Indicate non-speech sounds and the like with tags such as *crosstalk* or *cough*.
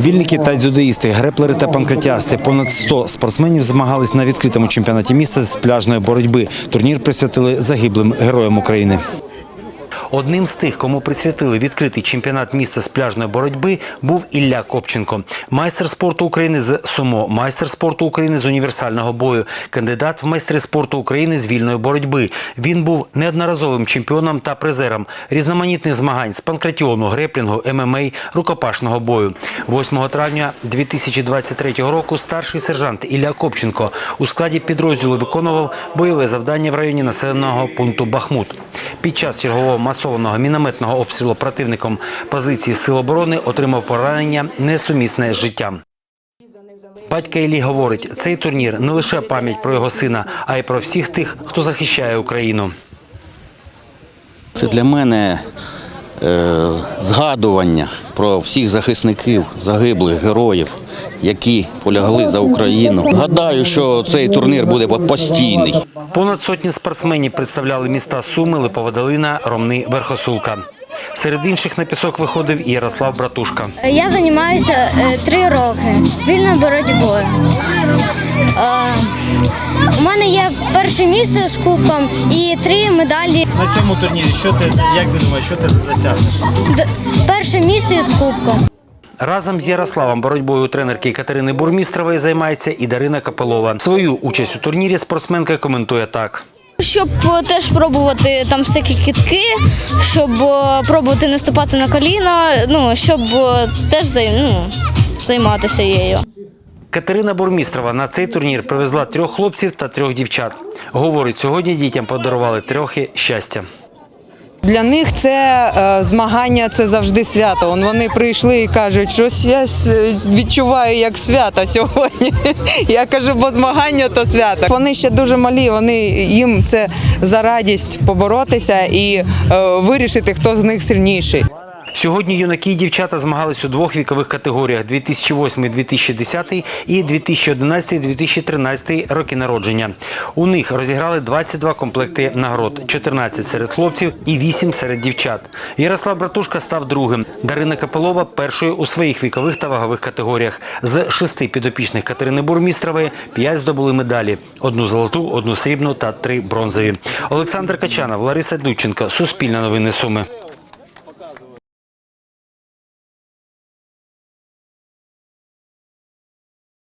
Вільники та дзюдоїсти, греплери та панкратіасти. Понад 100 спортсменів змагались на відкритому чемпіонаті міста з пляжної боротьби. Турнір присвятили загиблим героям України. Одним з тих, кому присвятили відкритий чемпіонат міста з пляжної боротьби, був Ілля Копченко, майстер спорту України з сумо, майстер спорту України з універсального бою, кандидат в майстри спорту України з вільної боротьби. Він був неодноразовим чемпіоном та призером різноманітних змагань з панкратіону, греплінгу, ММА, рукопашного бою. 8 травня 2023 року старший сержант Ілля Копченко у складі підрозділу виконував бойове завдання в районі населеного пункту Бахмут. Під час чергового масованого мінометного обстрілу противником позиції Сил оборони отримав поранення несумісне з життям. Батька Іллі говорить, цей турнір не лише пам'ять про його сина, а й про всіх тих, хто захищає Україну. Це для мене згадування про всіх захисників, загиблих героїв, які полягли за Україну. Гадаю, що цей турнір буде постійний. Понад сотні спортсменів представляли міста Суми, Липоводолина, Ромни, Верхосулка. Серед інших на пісок виходив і Ярослав Братушка. Я займаюся е, три роки вільною боротьбою. Е, У мене є перше місце з кубком і три медалі. На цьому турнірі що ти як ти думаєш, що ти досягнеш? Перше місце з кубком. Разом з Ярославом боротьбою тренерки Катерини Бурмістрової займається і Дарина Капелова. Свою участь у турнірі спортсменка коментує так. Щоб е, теж пробувати там всякі кітки, щоб е, пробувати не ступати на коліна, ну щоб е, теж ну, займатися її. Катерина Бурмістрова на цей турнір привезла трьох хлопців та трьох дівчат. Говорить, сьогодні дітям подарували трохи щастя. Для них це е, змагання це завжди свято. Вони прийшли і кажуть, щось я відчуваю як свято сьогодні. *laughs* Я кажу, бо змагання то свято. Вони ще дуже малі. Вони їм це за радість поборотися і е, вирішити, хто з них сильніший. Сьогодні юнаки і дівчата змагались у двох вікових категоріях: 2008-2010 і 2011-2013 роки народження. У них розіграли 22 комплекти нагород: 14 серед хлопців і 8 серед дівчат. Ярослав Братушка став другим. Дарина Капелова першою у своїх вікових та вагових категоріях. З шести підопічних Катерини Бурмістрової п'ять здобули медалі: одну золоту, одну срібну та три бронзові. Олександр Качанов, Лариса Дудченко, Суспільне новини Суми.